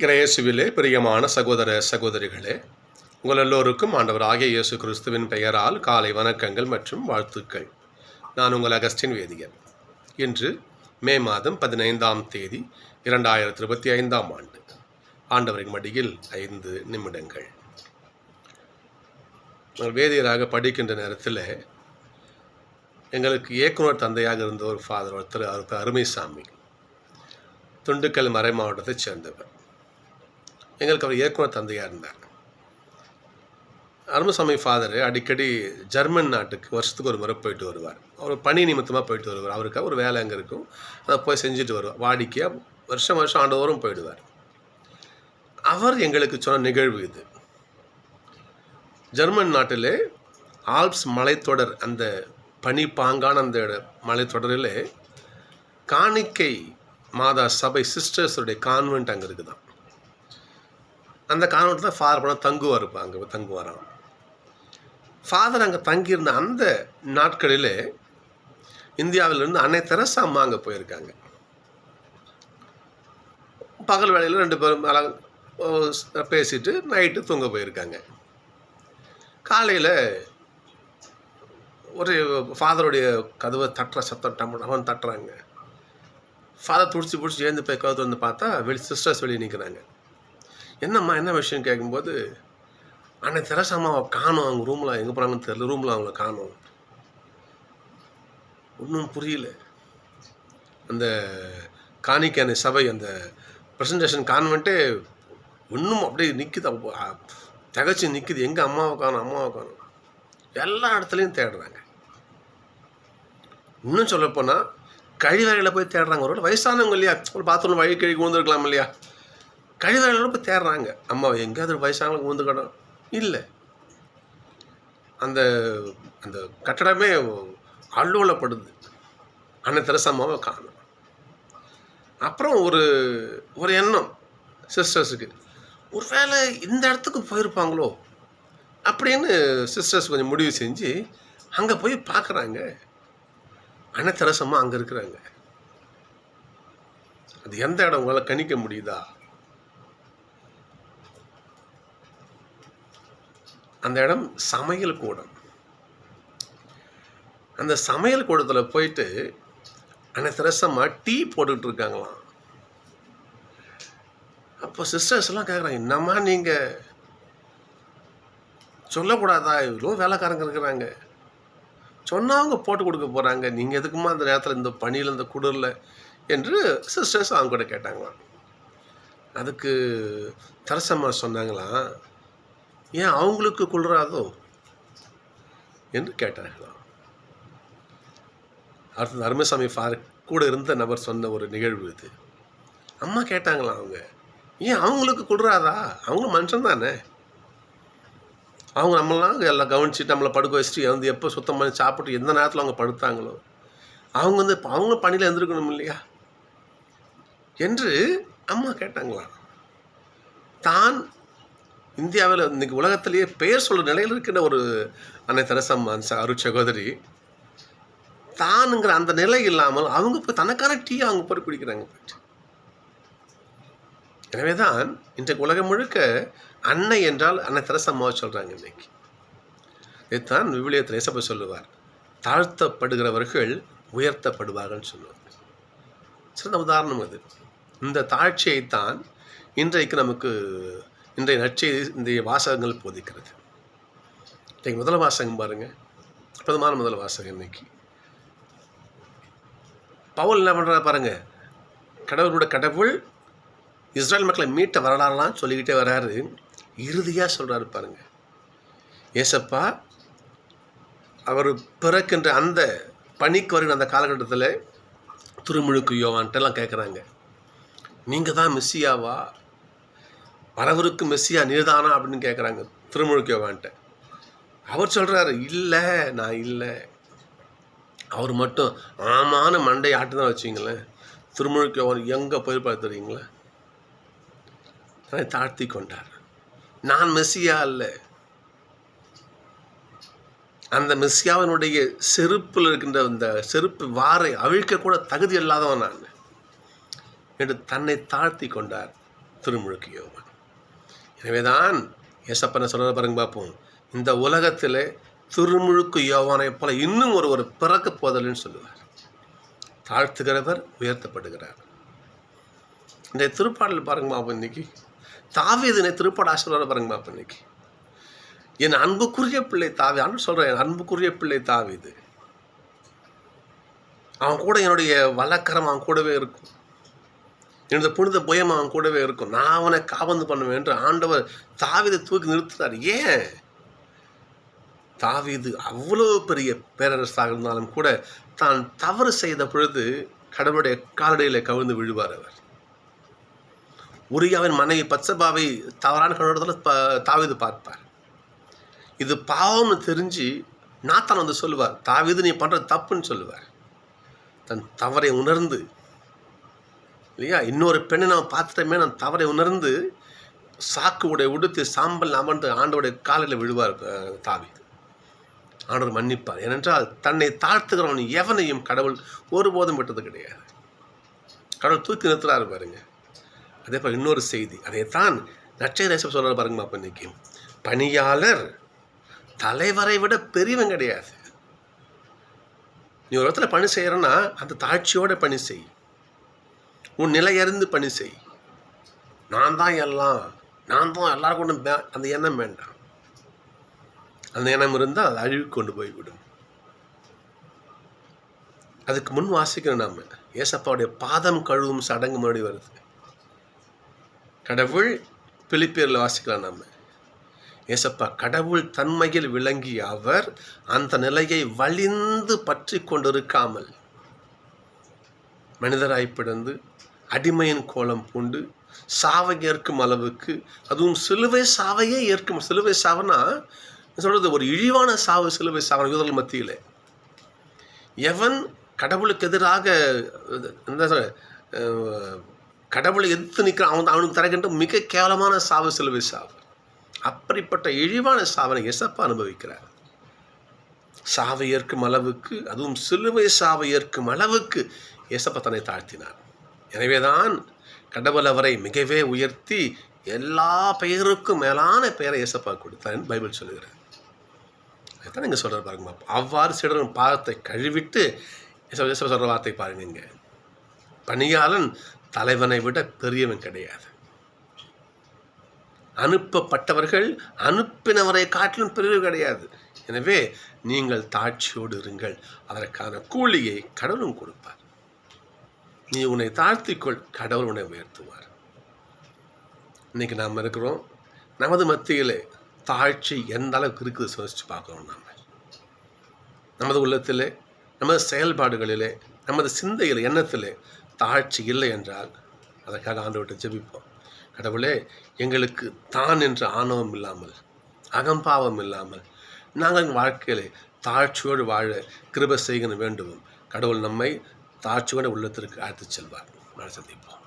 கிரேசுவிலே பிரியமான சகோதர சகோதரிகளே உங்கள் எல்லோருக்கும் ஆண்டவர் ஆகிய இயேசு கிறிஸ்துவின் பெயரால் காலை வணக்கங்கள் மற்றும் வாழ்த்துக்கள். நான் உங்கள் அகஸ்டின் வேதியன். இன்று மே மாதம் பதினைந்தாம் தேதி இரண்டாயிரத்தி இருபத்தி ஐந்தாம் ஆண்டு. ஆண்டவரின் மடியில் ஐந்து நிமிடங்கள். நான் வேதியராக படிக்கின்ற நேரத்தில் எங்களுக்கு இயக்குனர் தந்தையாக இருந்த ஒரு ஃபாதர் ஒருத்தர் அருமைசாமி திண்டுக்கல் மறை மாவட்டத்தைச் சேர்ந்தவர். எங்களுக்கு அவர் இயக்குனர் தந்தையாக இருந்தார். அருமசாமி ஃபாதர் அடிக்கடி ஜெர்மன் நாட்டுக்கு வருஷத்துக்கு ஒரு முறை போயிட்டு வருவார். அவர் பணி நிமித்தமாக போயிட்டு வருவார். அவருக்காக ஒரு வேலை அங்கே இருக்கும். அதை போய் செஞ்சுட்டு வருவார். வாடிக்கையாக வருஷம் வருஷம் ஆண்டவரும் போயிடுவார். அவர் எங்களுக்கு சொன்ன நிகழ்வு இது. ஜெர்மன் நாட்டிலே ஆல்ப்ஸ் மலைத்தொடர் அந்த பனிப்பாங்கான அந்த மலைத்தொடரில் காணிக்கை மாதா சபை சிஸ்டர்ஸுடைய கான்வென்ட் அங்கே இருக்குதான் அந்த கான்வெண்ட் தான் ஃபாதர் பண்ண தங்குவார் இப்போ அங்கே தங்குவாராம் ஃபாதர் அங்கே தங்கியிருந்த அந்த நாட்களில் இந்தியாவிலிருந்து அன்னை தெரசா அம்மா அங்கே போயிருக்காங்க. பகல் வேலையில் ரெண்டு பேரும் அழகாக பேசிட்டு நைட்டு தூங்க போயிருக்காங்க. காலையில் ஒரு ஃபாதருடைய கதவை தட்டுற சத்தம் டம் அவன் தட்டுறாங்க. ஃபாதர் துடிச்சு பிடிச்சி ஏந்து போய் கதவு வந்து பார்த்தா வெளி சிஸ்டர்ஸ் வெளியே நிற்கிறாங்க என்னம்மா என்ன விஷயம் கேட்கும்போது அன்னை தெரசாமாவை காணும் அவங்க ரூமில் எங்கே போகிறாங்கன்னு தெரியல ரூமில் அவங்கள காணும். ஒன்றும் புரியல. அந்த காணிக்கான சபை அந்த ப்ரெசன்டேஷன் கான்வெண்ட்டே இன்னும் அப்படியே நிற்குது தகச்சு நிற்குது எங்கள் அம்மாவை காணும் அம்மாவை காணும். எல்லா இடத்துலையும் தேடுறாங்க. இன்னும் சொல்லப்போனால் கழிவறையில் போய் தேடுறாங்க. ஒரு வயசானவங்க இல்லையா? ஒரு பாத்ரூம் வழி கழுவி வந்துருக்கலாம் இல்லையா? கழிவறையில் போய் தேடுறாங்க. அம்மா எங்கேயாவது வயசானவங்க ஊந்துக்கணும் இல்லை. அந்த அந்த கட்டடமே அல்லோலப்படுது அன்னை திரசம்மாவை காணும். அப்புறம் ஒரு ஒரு எண்ணம் சிஸ்டர்ஸுக்கு ஒரு வேளை இந்த இடத்துக்கு போயிருப்பாங்களோ? அப்படின்னு சிஸ்டர்ஸ் கொஞ்சம் முடிவு செஞ்சு அங்கே போய் பார்க்குறாங்க அன்னை அங்கே இருக்கிறாங்க. அது எந்த இடம் உங்களால் கணிக்க முடியுதா? அந்த இடம் சமையல் கூடம். அந்த சமையல் கூடத்தில் போயிட்டு அன்னை தெரசம்மா டீ போட்டுக்கிட்டு இருக்காங்களாம் அப்போ சிஸ்டர்ஸ்லாம் கேட்குறாங்க என்னம்மா நீங்கள் சொல்லக்கூடாதா? இவ்வளோ வேலைக்காரங்க இருக்கிறாங்க. சொன்னால் அவங்க போட்டு கொடுக்க போகிறாங்க நீங்கள் எதுக்குமா அந்த நேரத்தில் இந்த பனியில் இந்த குளிரில் என்று சிஸ்டர்ஸ் அவங்க கூட கேட்டாங்களாம். அதுக்கு தரசம்மா சொன்னாங்களாம் ஏன் அவங்களுக்கு குளிராதோ என்று கேட்டார்களாம் அடுத்தது அருமசாமி ஃபார் கூட இருந்த நபர் சொன்ன ஒரு நிகழ்வு இது. அம்மா கேட்டாங்களாம் அவங்க ஏன் அவங்களுக்கு குளிராதா அவங்க மனுஷன் தானே? அவங்க நம்மளாம் எல்லாம் கவனிச்சுட்டு நம்மளை படுக்க வச்சுட்டு வந்து எப்போ சுத்தம் பண்ணி சாப்பிட்டு எந்த நேரத்தில் அவங்க படுத்தாங்களோ அவங்க வந்து இப்போ பணியில் எழுந்திருக்கணும் இல்லையா? என்று அம்மா கேட்டாங்களாம் தான் இந்தியாவில் இன்றைக்கி உலகத்திலேயே பெயர் சொல்கிற நிலையில் இருக்கின்ற ஒரு அன்னை தெரசம்மா அருட் சகோதரி தானுங்கிற அந்த நிலை இல்லாமல் அவங்க போய் தனக்கான டீ அவங்க போய் குடிக்கிறாங்க. போயிட்டு எனவே தான் இன்றைக்கு உலகம் முழுக்க அன்னை என்றால் அன்னை தெரசம்மாவை சொல்கிறாங்க இன்னைக்கு. இதைத்தான் விவிலியத்தில் இசப்ப சொல்லுவார். தாழ்த்தப்படுகிறவர்கள் உயர்த்தப்படுவார்கள்னு சொல்லுவார். சிறந்த உதாரணம் அது. இந்த தாழ்ச்சியைத்தான் இன்றைக்கு நமக்கு இன்றைய நற்செய்தி இன்றைய வாசகங்கள் போதிக்கிறது. இன்றைக்கு முதல் வாசகம் பாருங்கள் பிரதமான முதல் வாசகம் இன்னைக்கு. பவுல் என்ன பண்ணுறா பாருங்கள் கடவுளோட கடவுள் இஸ்ரேல் மக்களை மீட்ட வரலாறுலாம் சொல்லிக்கிட்டே வராரு. இறுதியாக சொல்கிறாரு பாருங்க. ஏசப்பா அவர் பிறக்கின்ற அந்த பணிக்கு வருகிற அந்த காலகட்டத்தில் திருமுழுக்கு யோவான்ட்டெல்லாம் கேட்குறாங்க நீங்கள் தான் மிஸ்ஸியாவா? வரவருக்கு மெஸ்ஸியா நீர்தானா அப்படின்னு கேட்குறாங்க திருமுழுக்கவான்ட்ட. அவர் சொல்கிறாரு இல்லை நான் இல்லை. அவர் மட்டும் ஆமான மண்டை ஆட்டு தான் வச்சிங்களேன் திருமுழுக்கு யோவான் எங்கே போயிருப்பாரு தெரியுங்களா? தன்னை தாழ்த்தி கொண்டார். நான் மெஸ்ஸியா இல்லை அந்த மெஸ்ஸியாவினுடைய செருப்பில் இருக்கின்ற அந்த செருப்பு வாரை அவிழ்க்கக்கூட தகுதி இல்லாதவன் நான். என்று தன்னை தாழ்த்தி கொண்டார் திருமுழுக்கு எனவே தான் ஏசப்பனை சொல்கிறத பாருங்க பார்ப்போம். இந்த உலகத்தில் திருமுழுக்கு யோவானை போல இன்னும் ஒரு ஒரு பிறக்க போதல்னு சொல்லுவார். தாழ்த்துகிறவர் உயர்த்தப்படுகிறார். இந்த திருப்பாடல் பாருங்க பாப்போம் இன்னைக்கு. தாவீதுனை திருப்பாடு ஆசிரியர் பாருங்க பாப்போம் இன்னைக்கு. என் அன்புக்குரிய பிள்ளை தாவி அன்பு சொல்கிறேன் என் அன்புக்குரிய பிள்ளை தாவிது. அவன் கூட என்னுடைய வழக்கரம் அவன் கூடவே இருக்கும். எனது புனித புயம் அவன் கூடவே இருக்கும். நான் அவனை காபந்து பண்ணுவேன் என்று ஆண்டவர் தாவிதை தூக்கி நிறுத்துறார். ஏன்? தாவிது அவ்வளோ பெரிய பேரரசாக இருந்தாலும் கூட தான் தவறு செய்த பொழுது கடவுளுடைய காலடியில் கவிழ்ந்து விழுவார் அவர். உரியாவின் மனைவி பச்சபாவை தவறான கண்ணோட்டத்தில் ப தாவீது பார்ப்பார். இது பாவம்னு தெரிஞ்சு நாத்தான் வந்து சொல்லுவார் தாவீது நீ பண்ணுற தப்புன்னு சொல்லுவார். தன் தவறை உணர்ந்து இல்லையா? இன்னொரு பெண்ணை நான் பார்த்துட்டமே நான் தவறை உணர்ந்து சாக்கு உடைய உடுத்து சாம்பல் அமர்ந்து ஆண்டோடைய காலையில் விழுவார் தாவி ஆண்டவர் மன்னிப்பார். ஏனென்றால் தன்னை தாழ்த்துகிறவன் எவனையும் கடவுள் ஒருபோதும் விட்டது கிடையாது. கடவுள் தூக்கி நிறுத்துறாரு பாருங்க. அதே போல் இன்னொரு செய்தி. அதைத்தான் நச்சை ரேசம் சொல்கிறார் பாருங்க அப்போ இன்றைக்கி பணியாளர் தலைவரை விட பெரியவன் கிடையாது. நீ ஒரு இடத்துல பணி செய்கிறன்னா அந்த தாட்சியோட பணி செய். உன் நிலையறிந்து பணி செய். நான் தான் எல்லாம் நான் தான் எல்லாருக்கும் அந்த எண்ணம் வேண்டாம். அந்த எண்ணம் இருந்தால் அது அழிவு கொண்டு போய்விடும். அதுக்கு முன் வாசிக்கணும் நாம. ஏசப்பாவுடைய பாதம் கழுவும் சடங்கு முன்னாடி வருது. கடவுள் பிலிப்பியரில் வாசிக்கலாம் நாம. ஏசப்பா கடவுள் தன்மையில் விளங்கிய அவர் அந்த நிலையை வலிந்து பற்றி கொண்டிருக்காமல் மனிதராய் பிறந்து அடிமையின் கோலம் பூண்டு சாவை ஏற்கும் அளவுக்கு அதுவும் சிலுவை சாவையே ஏற்கும். சிலுவை சாவுனா சொல்றது ஒரு இழிவான சாவு சிலுவை சாவன யூதர்கள் மத்தியில். எவன் கடவுளுக்கு எதிராக என்ன சொல்ற, கடவுளை எதிர்த்து நிற்கிறான் அவன் அவனுக்கு தரகின்ற மிக கேவலமான சாவு சிலுவை சாவு. அப்படிப்பட்ட இழிவான சாவனை எசப்பா அனுபவிக்கிறார். சாவை ஏற்கும் அளவுக்கு அதுவும் சிலுவை சாவை ஏற்கும் அளவுக்கு இயேசப்பா தன்னை தாழ்த்தினார். எனவேதான் கடவுள் அவரை மிகவே உயர்த்தி எல்லா பெயருக்கும் மேலான பெயரை இயேசப்பா கொடுத்தார் பைபிள் சொல்லுகிறார் அதான் நீங்கள் சொல்கிற பாருங்க அவ்வாறு சிடரும் பாதத்தை கழுவிட்டு இயேசப்பா சொல்கிற வார்த்தை பாருங்க இங்கே பணியாளன் தலைவனை விட பெரியவன் கிடையாது. அனுப்பப்பட்டவர்கள் அனுப்பினவரை காட்டிலும் பெரியவர் கிடையாது. எனவே நீங்கள் தாட்சியோடு இருங்கள். அதற்கான கூலியை கடவுளும் கொடுப்பார். நீ உன்னை தாழ்த்திக்கொள். கடவுள் உன்னை உயர்த்துவார். இன்னைக்கு நாம் இருக்கிறோம். நமது மத்தியிலே தாழ்ச்சி எந்த அளவுக்கு இருக்குது சோதிச்சு பார்க்குறோம் நாம். நமது உள்ளத்திலே நமது செயல்பாடுகளிலே நமது சிந்தையில் எண்ணத்திலே தாழ்ச்சி இல்லை என்றால் அதற்காக ஆண்டவர்கிட்ட ஜெபிப்போம். கடவுளே எங்களுக்கு தான் என்ற ஆணவம் இல்லாமல் அகம்பாவம் இல்லாமல் நாங்கள் எங்கள் வாழ்க்கையிலே தாழ்ச்சியோடு வாழ கிருப செய்கணும் வேண்டுவோம். கடவுள் நம்மை தாழ்ச்சியோட உள்ளத்திற்கு அழைத்து செல்வார். நான் சந்திப்போம்.